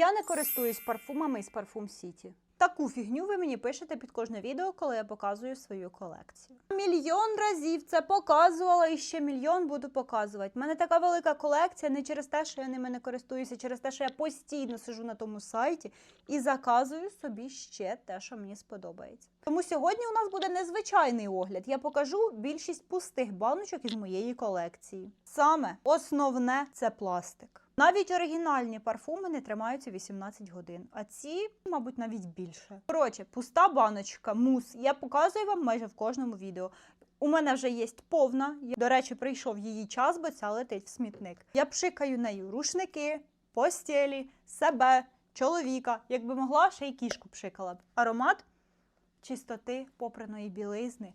Я не користуюсь парфумами із Парфум Сіті. Таку фігню ви мені пишете під кожне відео, коли я показую свою колекцію. Мільйон разів це показувала і ще мільйон буду показувати. У мене така велика колекція не через те, що я ними не користуюся, через те, що я постійно сижу на тому сайті і заказую собі ще те, що мені сподобається. Тому сьогодні у нас буде незвичайний огляд. Я покажу більшість пустих баночок із моєї колекції. Саме основне це пластик. Навіть оригінальні парфуми не тримаються 18 годин, а ці, мабуть, навіть більше. Коротше, пуста баночка, мус. Я показую вам майже в кожному відео. У мене вже є повна. До речі, прийшов її час, бо ця летить в смітник. Я пшикаю нею рушники, постілі, себе, чоловіка. Якби могла, ще й кішку пшикала б. Аромат чистоти, попраної білизни,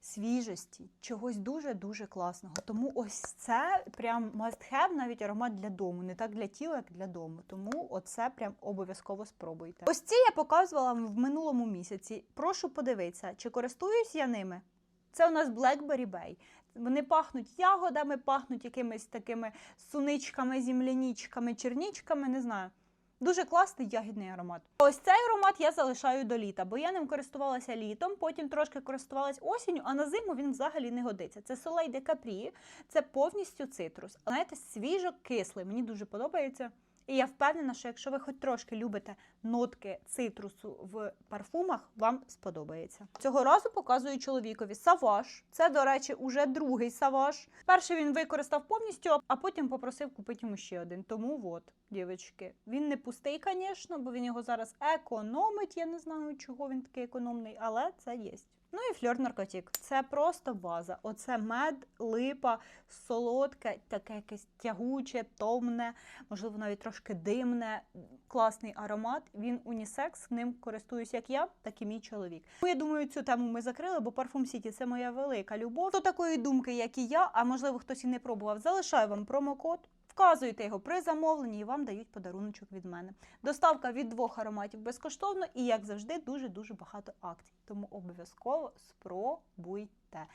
свіжості, чогось дуже-дуже класного. Тому ось це прям must have навіть аромат для дому. Не так для тіла, як для дому. Тому оце прям обов'язково спробуйте. Ось ці я показувала в минулому місяці. Прошу подивитися, чи користуюсь я ними. Це у нас Blackberry Bay. Вони пахнуть ягодами, пахнуть якимись такими суничками, земляничками, чернічками, не знаю. Дуже класний ягідний аромат. Ось цей аромат я залишаю до літа, бо я ним користувалася літом, потім трошки користувалась осінню, а на зиму він взагалі не годиться. Це Soleil de Capri, це повністю цитрус. Знаєте, свіжо кислий. Мені дуже подобається. І я впевнена, що якщо ви хоч трошки любите нотки цитрусу в парфумах, вам сподобається. Цього разу показую чоловікові саваж. Це, до речі, уже другий саваж. Перший він використав повністю, а потім попросив купити йому ще один. Тому от, дівчатки, він не пустий, звісно, бо він його зараз економить. Я не знаю, чого він такий економний, але це є. Ну і фльор наркотик. Це просто база. Оце мед, липа, солодке, таке якесь тягуче, томне, можливо, навіть трошки димне. Класний аромат. Він унісекс. Ним користуюсь як я, так і мій чоловік. Ну, я думаю, цю тему ми закрили, бо парфум Сіті це моя велика любов. До такої думки, як і я, а можливо, хтось і не пробував, залишаю вам промокод. Вказуєте його при замовленні і вам дають подаруночок від мене. Доставка від двох ароматів безкоштовно і, як завжди, дуже дуже багато акцій. Тому обов'язково спробуйте.